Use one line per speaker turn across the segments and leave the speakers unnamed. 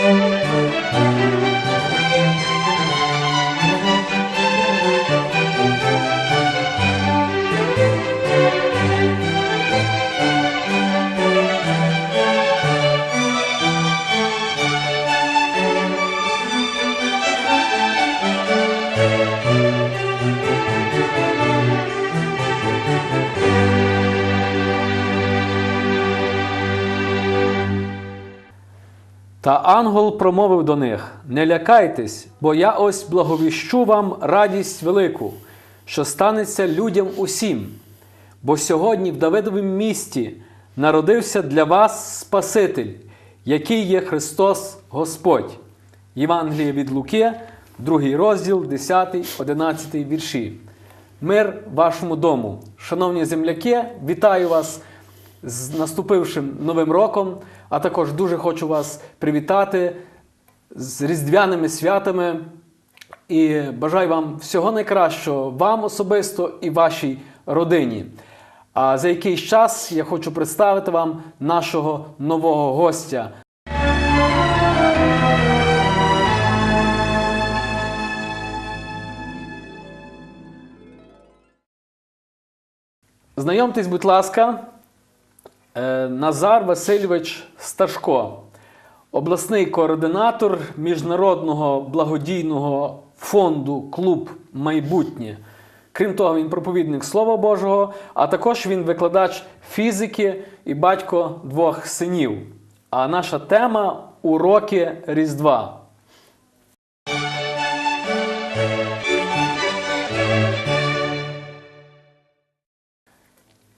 Música Та ангел промовив до них: Не лякайтесь, бо я ось благовіщу вам радість велику, що станеться людям усім. Бо сьогодні в Давидовім місті народився для вас Спаситель, який є Христос Господь. Євангеліє від Луки, 2 розділ, 10, 11 вірші. Мир вашому дому. Шановні земляки, вітаю вас з наступившим новим роком, а також дуже хочу вас привітати з різдвяними святами і бажаю вам всього найкращого вам особисто і вашій родині. А за якийсь час я хочу представити вам нашого нового гостя. Знайомтесь, будь ласка, Назар Васильович Сташко, обласний координатор Міжнародного благодійного фонду Клуб Майбутнє. Крім того, він проповідник Слова Божого, а також він викладач фізики і батько двох синів. А наша тема уроки Різдва.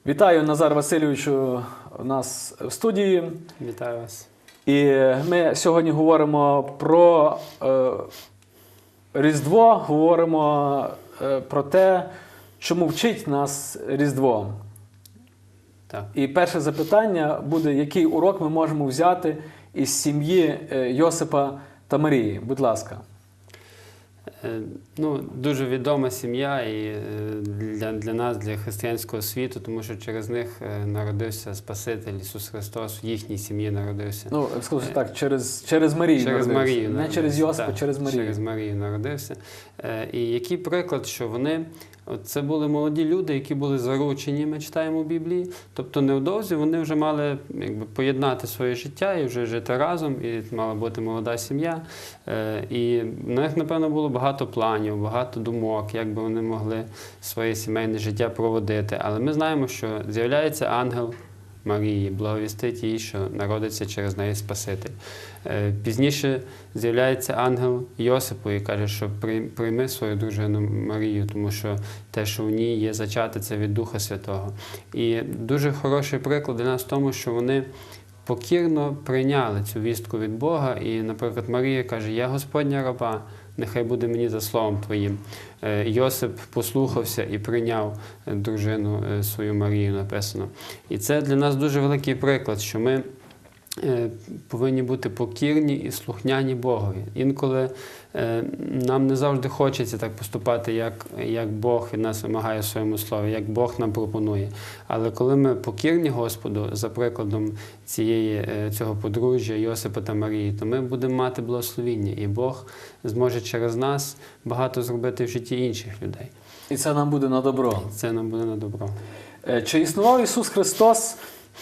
Вітаю Назар Васильовичу у нас в студії.
Вітаю вас.
І ми сьогодні говоримо про е, Різдво, говоримо е, про те, чому вчить нас Різдво.
Так.
І перше запитання буде, який урок ми можемо взяти із сім'ї е, Йосипа та Марії. Будь ласка.
Е, Ну, дуже відома сім'я і е, для, для нас, для християнського світу, тому що через них е, народився Спаситель Ісус Христос, в їхній сім'ї народився.
Ну, скажу так, через, через Марію.
Через
народився.
Марію.
Не через Йосипа, через Марію.
Через Марію народився. І який приклад, що вони, це були молоді люди, які були заручені, ми читаємо в Біблії. Тобто невдовзі вони вже мали якби, поєднати своє життя і вже жити разом, і мала бути молода сім'я. Е, І в них, напевно, було багато планів, багато думок, як би вони могли своє сімейне життя проводити. Але ми знаємо, що з'являється ангел. Марії, благовістить їй, що народиться через неї Спаситель. Е, Пізніше з'являється ангел Йосипу і каже, що прийми свою дружину Марію, тому що те, що в ній є зачати, це від Духа Святого. І дуже хороший приклад для нас в тому, що вони покірно прийняли цю вістку від Бога. І, наприклад, Марія каже: Я Господня раба, нехай буде мені за словом Твоїм. Е, Йосип послухався і прийняв е, дружину е, свою Марію, написано. І це для нас дуже великий приклад, що ми повинні бути покірні і слухняні Богові. Інколи е, нам не завжди хочеться так поступати, як, як Бог від нас вимагає в своєму слові, як Бог нам пропонує. Але коли ми покірні Господу, за прикладом цієї, е, цього подружжя Йосипа та Марії, то ми будемо мати благословіння, і Бог зможе через нас багато зробити в житті інших людей.
І це нам буде на добро.
Це нам буде на добро.
Е, Чи існував Ісус Христос е,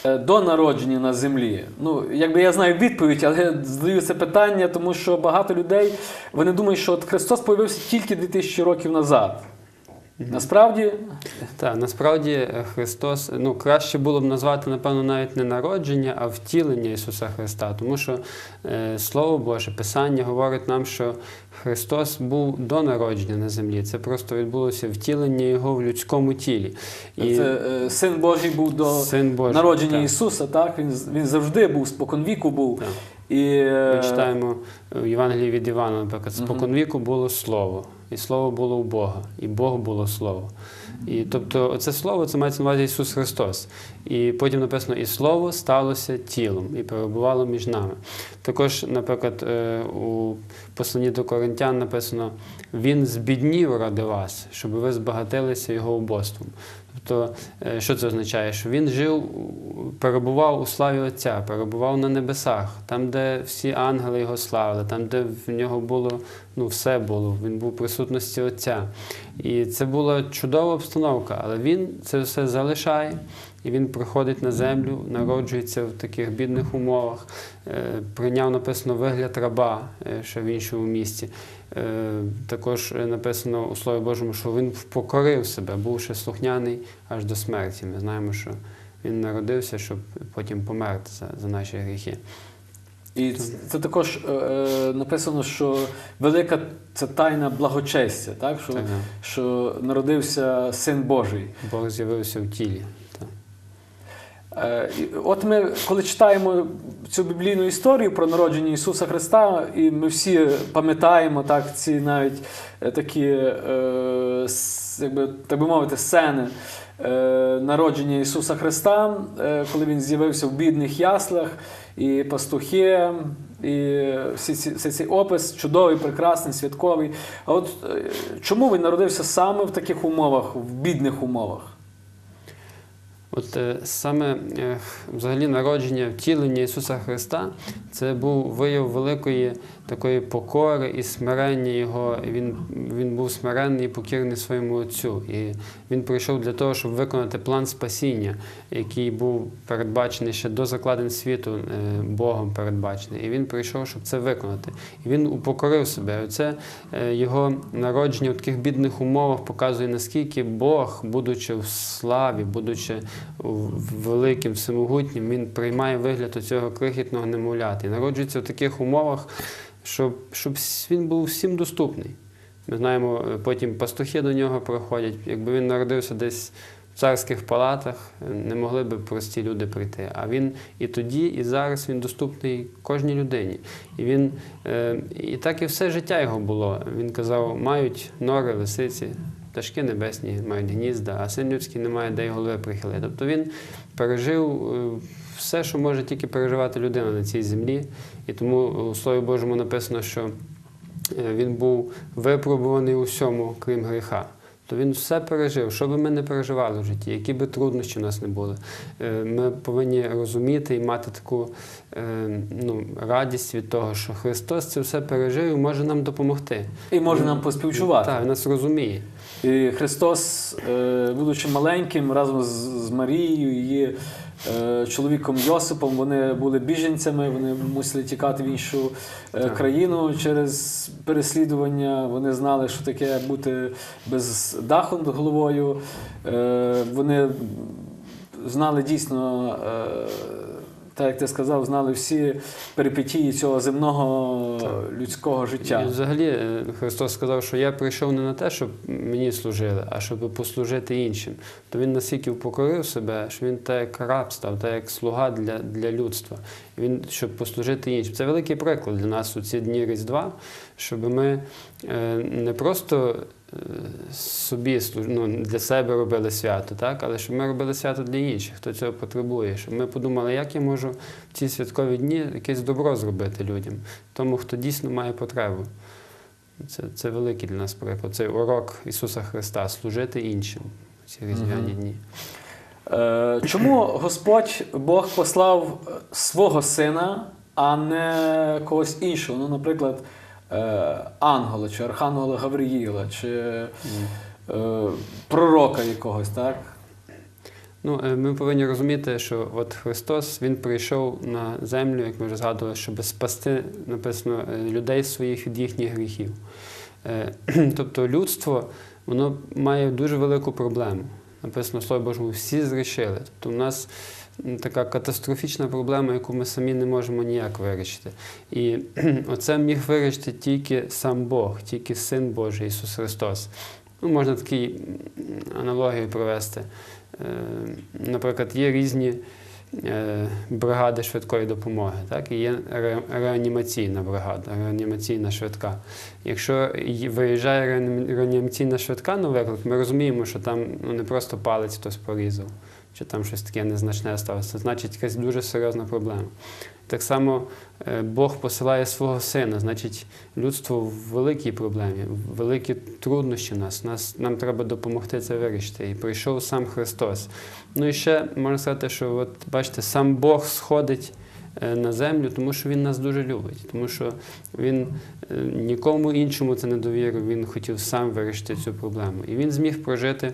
до народження на землі? Ну, якби я знаю відповідь, але задаю це питання, тому що багато людей вони думають, що от Христос появився тільки 2000 років назад. Насправді,
Так, насправді е, Христос, ну краще було б назвати, напевно, навіть не народження, а втілення Ісуса Христа. Тому що е, Слово Боже, Писання говорить нам, що Христос був до народження на землі. Це просто відбулося втілення Його в людському тілі.
це е, Син Божий був до
Син Божий,
народження
так.
Ісуса, так? Він, він завжди був, споконвіку був.
Так.
І, е,
Ми читаємо в Євангелії від Івана, наприклад, споконвіку було слово, і слово було у Бога, і Бог було слово. І тобто, це слово це мається на увазі Ісус Христос. І потім написано, і слово сталося тілом і перебувало між нами. Також, наприклад, е, у посланні до Коринтян написано: Він збіднів ради вас, щоб ви збагатилися його убоством. Тобто, е, що це означає? Що він жив, перебував у славі Отця, перебував на небесах, там, де всі ангели його славили, там, де в нього було, ну, все було, він був у присутності Отця. І це була чудова обстановка, але він це все залишає. І він приходить на землю, народжується в таких бідних умовах, е, прийняв написано вигляд раба е, ще в іншому місті. Е, Також е, написано у Слові Божому, що він покорив себе, бувши слухняний аж до смерті. Ми знаємо, що він народився, щоб потім померти за, за наші гріхи.
І це, це також е, е, написано, що велика це тайна благочестя, так? Що,
Так,
що народився Син Божий.
Бог з'явився в тілі.
Е, От ми, коли читаємо цю біблійну історію про народження Ісуса Христа, і ми всі пам'ятаємо так, ці навіть е, такі, е, якби, так би мовити, сцени народження Ісуса Христа, коли Він з'явився в бідних яслах, і пастухи, і всі ці, всі цей опис чудовий, прекрасний, святковий. А от чому він народився саме в таких умовах, в бідних умовах?
От е, саме е, взагалі народження, втілення Ісуса Христа це був вияв великої такої покори і смирення Його. Він, він був смиренний і покірний своєму Отцю. І він прийшов для того, щоб виконати план спасіння, який був передбачений ще до закладень світу е, Богом передбачений. І він прийшов, щоб це виконати. І він упокорив себе. Оце його народження в таких бідних умовах показує, наскільки Бог, будучи в славі, будучи великим, всемогутнім, він приймає вигляд оцього крихітного немовляти. І народжується в таких умовах, щоб, щоб він був всім доступний. Ми знаємо, е, потім пастухи до нього приходять. Якби він народився десь в царських палатах, не могли би прості люди прийти. А він і тоді, і зараз він доступний кожній людині. І він е, і так і все життя його було. Він казав: мають нори, лисиці, пташки небесні, мають гнізда, а син людський не має де й голови прихилити. Тобто він пережив е, все, що може тільки переживати людина на цій землі. І тому у Слові Божому написано, що е, він був випробуваний у всьому, крім гріха. То він все пережив, що би ми не переживали в житті, які би труднощі у нас не були. Е, Ми повинні розуміти і мати таку е, ну, радість від того, що Христос це все пережив і може нам допомогти.
І може нам поспівчувати.
Так, нас розуміє.
І Христос, е, будучи маленьким, разом з, Марією, її чоловіком Йосипом, вони були біженцями, вони мусили тікати в іншу е, країну через переслідування. Вони знали, що таке бути без даху над головою. Е, Вони знали дійсно. Так, як ти сказав, знали всі перипетії цього земного
Так.
людського життя.
І взагалі е, Христос сказав, що я прийшов не на те, щоб мені служили, а щоб послужити іншим. То він настільки впокорив себе, що він так як раб став, так як слуга для, для людства. Він щоб послужити іншим. Це великий приклад для нас у ці дні Різдва, щоб ми е, не просто собі ну, для себе робили свято, так? але щоб ми робили свято для інших, хто цього потребує. Щоб ми подумали, як я можу в ці святкові дні якесь добро зробити людям, тому хто дійсно має потребу. Це, це великий для нас приклад. Цей урок Ісуса Христа служити іншим в ці різдвяні дні.
Е, Чому Господь Бог послав свого сина, а не когось іншого? Ну, наприклад, ангела чи архангела Гавриїла, чи е, пророка якогось, так?
Ну, е, ми повинні розуміти, що от Христос Він прийшов на землю, як ми вже згадували, щоб спасти, написано, е, людей своїх від їхніх гріхів. Е, Тобто людство воно має дуже велику проблему. Написано в Слові Божому, всі зрішили. Тобто у нас така катастрофічна проблема, яку ми самі не можемо ніяк вирішити. І оце міг вирішити тільки сам Бог, тільки Син Божий Ісус Христос. Ну, можна такі аналогію провести. Е, Наприклад, є різні е, бригади швидкої допомоги, так? і є реанімаційна бригада, реанімаційна швидка. Якщо виїжджає реанімаційна швидка на виклик, ми розуміємо, що там ну, не просто палець хтось порізав. Чи там щось таке незначне сталося, значить якась дуже серйозна проблема. Так само е, Бог посилає свого сина, значить, людство в великій проблемі, великі труднощі нас. нас. Нам треба допомогти це вирішити. І прийшов сам Христос. Ну і ще можна сказати, що от бачите, сам Бог сходить е, на землю, тому що Він нас дуже любить, тому що Він е, нікому іншому це не довірив, Він хотів сам вирішити цю проблему. І він зміг прожити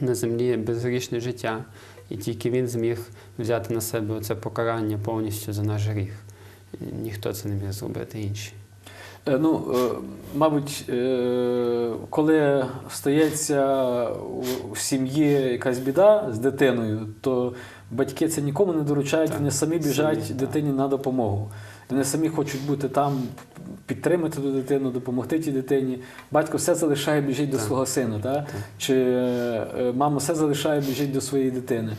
на землі безгрішне життя. І тільки він зміг взяти на себе це покарання повністю за наш гріх. Ніхто це не міг зробити інші.
Е, Ну, е, мабуть, е, коли стається у- в сім'ї якась біда з дитиною, то батьки це нікому не доручають,
Так,
вони самі біжать
самі, так.
дитині на допомогу. Вони самі хочуть бути там, підтримати ту дитину, допомогти тій дитині. Батько все залишає, біжить до свого сина, так? Чи е, мама все залишає, біжить до своєї дитини.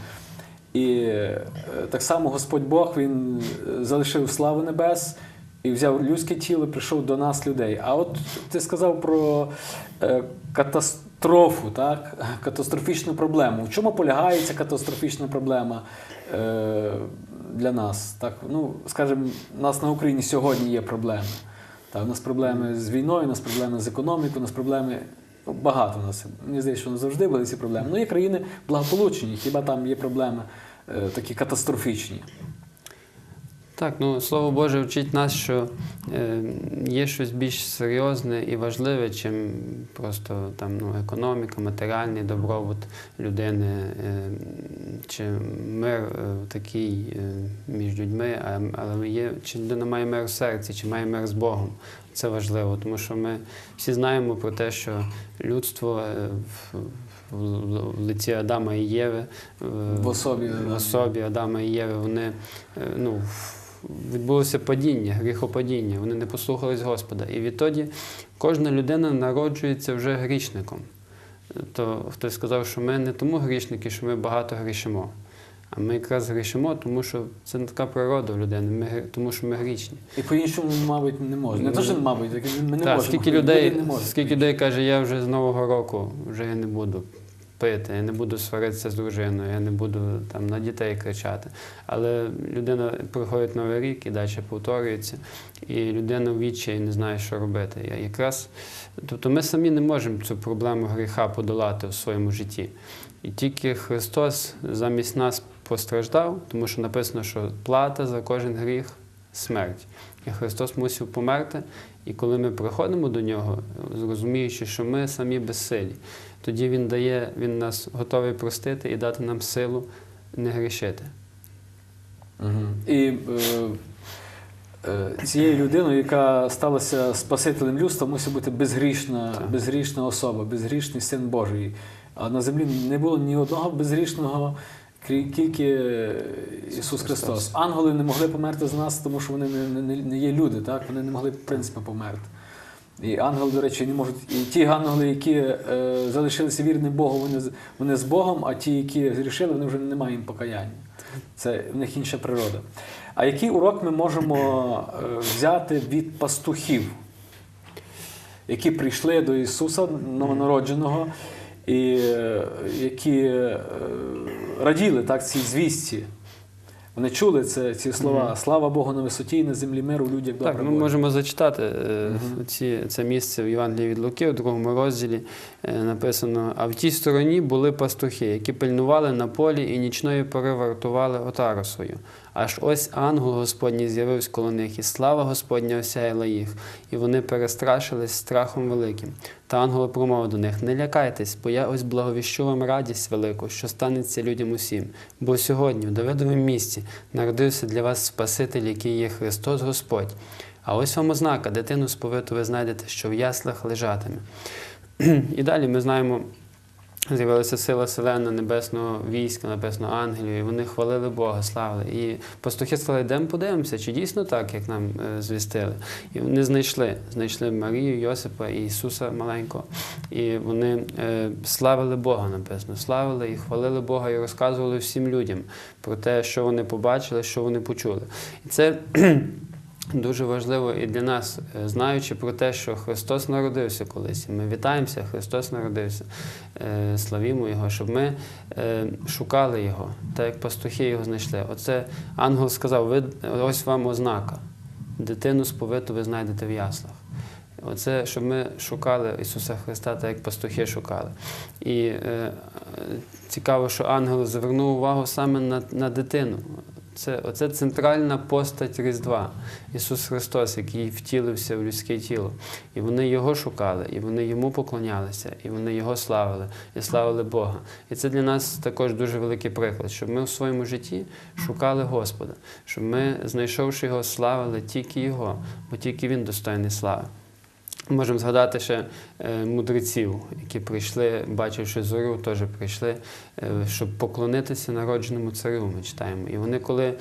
І е, так само Господь Бог Він е, залишив славу небес і взяв людське тіло, прийшов до нас, людей. А от ти сказав про е, катастрофу, так? катастрофічну проблему. В чому полягає ця катастрофічна проблема е, для нас? Так, ну, скажімо, у нас на Україні сьогодні є проблеми. Так, у нас проблеми з війною, у нас проблеми з економікою, у нас проблеми ну, багато у нас. Мені здається, що не завжди були ці проблеми. Ну, є країни благополучні, хіба там є проблеми е, такі катастрофічні.
Так, ну слово Боже вчить нас, що е, є щось більш серйозне і важливе, чим просто там ну, економіка, матеріальний добробут людини, е, чи мир е, такий е, між людьми, а, але є, чи людина має мир в серці, чи має мир з Богом. Це важливо, тому що ми всі знаємо про те, що людство е, в, в, лиці Адама і Єви, е,
В особі,
в особі Адама і Єви, вони е, ну, відбулося падіння, гріхопадіння, вони не послухались Господа. І відтоді кожна людина народжується вже грішником. То хтось сказав, що ми не тому грішники, що ми багато грішимо. А ми якраз грішимо, тому що це не така природа в людини, ми, тому що ми грішні.
І по-іншому, мабуть, не можна. Не то, що, мабуть, ми не
Так,
можемо.
скільки
Люди
людей,
не
скільки людей каже, я вже з Нового року вже я не буду пити, я не буду сваритися з дружиною, я не буду там на дітей кричати. Але людина приходить новий рік і далі повторюється, і людина в відчаї не знає, що робити. І якраз, тобто ми самі не можемо цю проблему гріха подолати у своєму житті. І тільки Христос замість нас постраждав, тому що написано, що плата за кожен гріх смерть. І Христос мусив померти. І коли ми приходимо до нього, зрозуміючи, що ми самі безсилі, тоді Він дає, Він нас готовий простити і дати нам силу не грішити.
Мгм. І е, е, цією людиною, яка сталася Спасителем людства, мусить бути безгрішна,
Так.
безгрішна особа, безгрішний син Божий. А на землі не було ні одного безгрішного, тільки Ісус Христос.
Христос.
Ангели не могли померти з нас, тому що вони не, не, не є люди, так? вони не могли в принципі померти. І ангели, до речі, не можуть. І ті ангели, які е, залишилися вірним Богу, вони, з- вони з Богом, а ті, які зрішили, вони вже не мають їм покаяння. Це в них інша природа. А який урок ми можемо е, взяти від пастухів, які прийшли до Ісуса новонародженого, і е, які е, раділи так, цій звістці? Вони чули це, ці слова. Слава Богу на висоті і на землі миру людях добре.
Так, ми
воля».
можемо зачитати mm
-hmm.
ці, це місце в Євангелії від Луки, у другому розділі е, написано: а в тій стороні були пастухи, які пильнували на полі і нічної пори вартували отару свою. Аж ось ангел Господній з'явився коло них, і слава Господня осяяла їх, і вони перестрашились страхом великим. Та ангел промовив до них: Не лякайтесь, бо я ось благовіщу вам радість велику, що станеться людям усім. Бо сьогодні, в Давидовому місті, народився для вас Спаситель, який є Христос Господь. А ось вам ознака, дитину сповиту ви знайдете, що в яслах лежатиме. І далі ми знаємо, з'явилася сила селена небесного війська, написано ангелів, і вони хвалили Бога, славили. І пастухи сказали, йдемо подивимося, чи дійсно так, як нам е, звістили. І вони знайшли, знайшли Марію, Йосипа і Ісуса маленького. І вони е, славили Бога, написано, славили і хвалили Бога, і розказували всім людям про те, що вони побачили, що вони почули. І це Дуже важливо і для нас, е, знаючи про те, що Христос народився колись, ми вітаємося, Христос народився, е, славімо Його, щоб ми е, шукали Його, так як пастухи його знайшли. Оце ангел сказав: ви ось вам ознака. Дитину сповиту ви знайдете в яслах. Оце, щоб ми шукали Ісуса Христа, так як пастухи шукали. І е, цікаво, що ангел звернув увагу саме на, на дитину. Це, оце центральна постать Різдва, Ісус Христос, який втілився в людське тіло. І вони Його шукали, і вони йому поклонялися, і вони Його славили, і славили Бога. І це для нас також дуже великий приклад, щоб ми у своєму житті шукали Господа, щоб ми, знайшовши його, славили тільки Його, бо тільки Він достойний слави. Можемо згадати ще е, мудреців, які прийшли, бачивши зору, теж прийшли, е, щоб поклонитися народженому царю. Ми читаємо. І вони, коли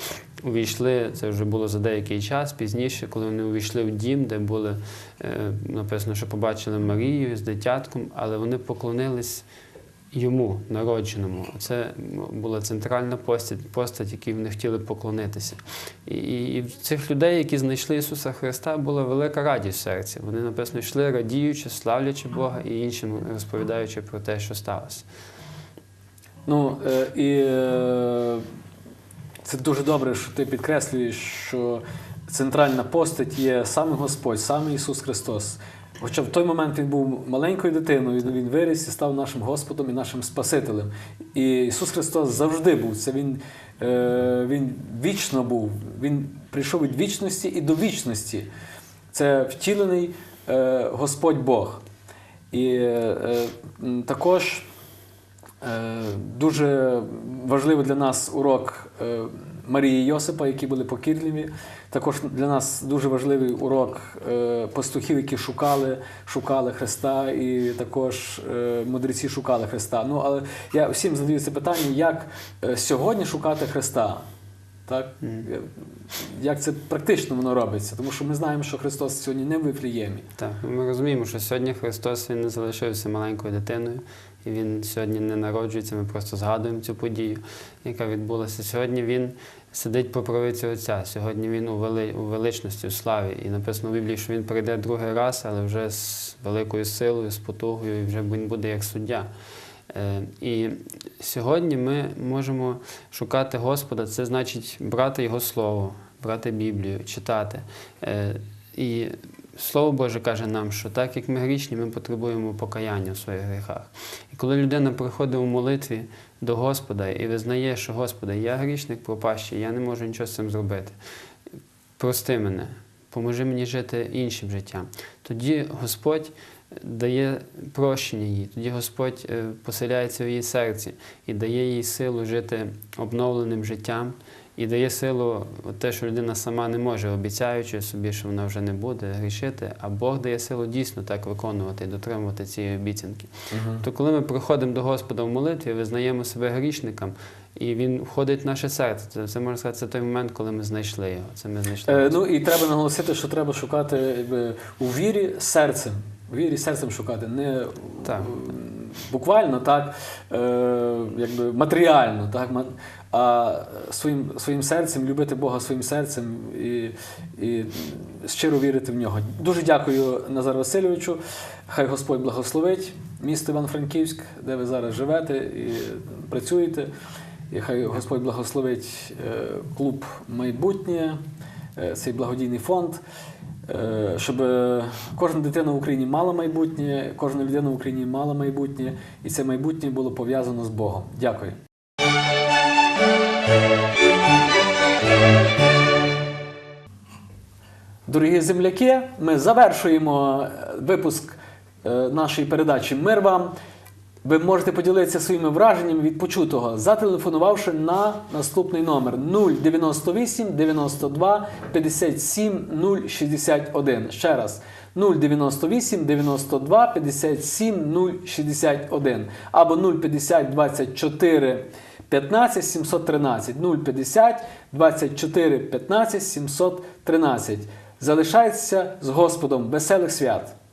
увійшли, це вже було за деякий час, пізніше, коли вони увійшли в дім, де були е, написано, що побачили Марію з дитятком, але вони поклонились йому, народженому. Це була центральна постать, постать, якій вони хотіли поклонитися. І, і, цих людей, які знайшли Ісуса Христа, була велика радість в серці. Вони написано йшли радіючи, славлячи Бога і іншим розповідаючи про те, що сталося.
Ну е, і е, це дуже добре, що ти підкреслюєш, що центральна постать є саме Господь, саме Ісус Христос. Хоча в той момент він був маленькою дитиною, він- виріс і став нашим Господом і нашим Спасителем. І Ісус Христос завжди був. Це Він, е, він вічно був. Він прийшов від вічності і до вічності. Це втілений е, Господь Бог. І е, також Дуже важливий для нас урок Марії Йосипа, які були покірливі. Також для нас дуже важливий урок е, пастухів, які шукали, шукали Христа, і також е, мудреці шукали Христа. Ну, але я всім задаю це питання, як е, сьогодні шукати Христа? Так? Е, Як це практично воно робиться? Тому що ми знаємо, що Христос сьогодні не в Вифліємі.
Так, ми розуміємо, що сьогодні Христос він не залишився маленькою дитиною, і Він сьогодні не народжується. Ми просто згадуємо цю подію, яка відбулася. Сьогодні Він сидить по правиці Отця. Сьогодні він у, вели, у величності, у славі. І написано в Біблії, що він прийде другий раз, але вже з великою силою, з потугою, і вже він буде як суддя. Е, І сьогодні ми можемо шукати Господа, це значить брати Його Слово, брати Біблію, читати. Е, І Слово Боже каже нам, що так як ми грішні, ми потребуємо покаяння у своїх гріхах. І коли людина приходить у молитві до Господа і визнає, що Господи, я грішник пропащий, я не можу нічого з цим зробити. Прости мене, поможи мені жити іншим життям. Тоді Господь дає прощення їй, тоді Господь е, поселяється в її серці і дає їй силу жити обновленим життям, і дає силу те, що людина сама не може, обіцяючи собі, що вона вже не буде грішити, а Бог дає силу дійсно так виконувати і дотримувати цієї обіцянки. То коли ми приходимо до Господа в молитві, визнаємо себе грішником, і Він входить в наше серце. Це, це можна сказати, це той момент, коли ми знайшли його. Це ми знайшли.
Е, ну і треба наголосити, що треба шукати якби, у вірі серцем. Вірі серцем шукати, не
Так.
буквально, так, е, якби матеріально, так, а своїм, своїм серцем любити Бога своїм серцем і, і щиро вірити в нього. Дуже дякую Назару Васильовичу. Хай Господь благословить місто Івано-Франківськ, де ви зараз живете і працюєте. І хай Господь благословить е, клуб майбутнє, е, цей благодійний фонд, е, щоб е, кожна дитина в Україні мала майбутнє, кожна людина в Україні мала майбутнє, і це майбутнє було пов'язано з Богом. Дякую. Дорогі земляки, ми завершуємо е, випуск е, нашої передачі Мир вам. Ви можете поділитися своїми враженнями від почутого, зателефонувавши на наступний номер 098 92 57 061. Ще раз 098 92 57 061 або 050 24 15 713 050 24 15 713. Залишайтеся з Господом. Веселих свят!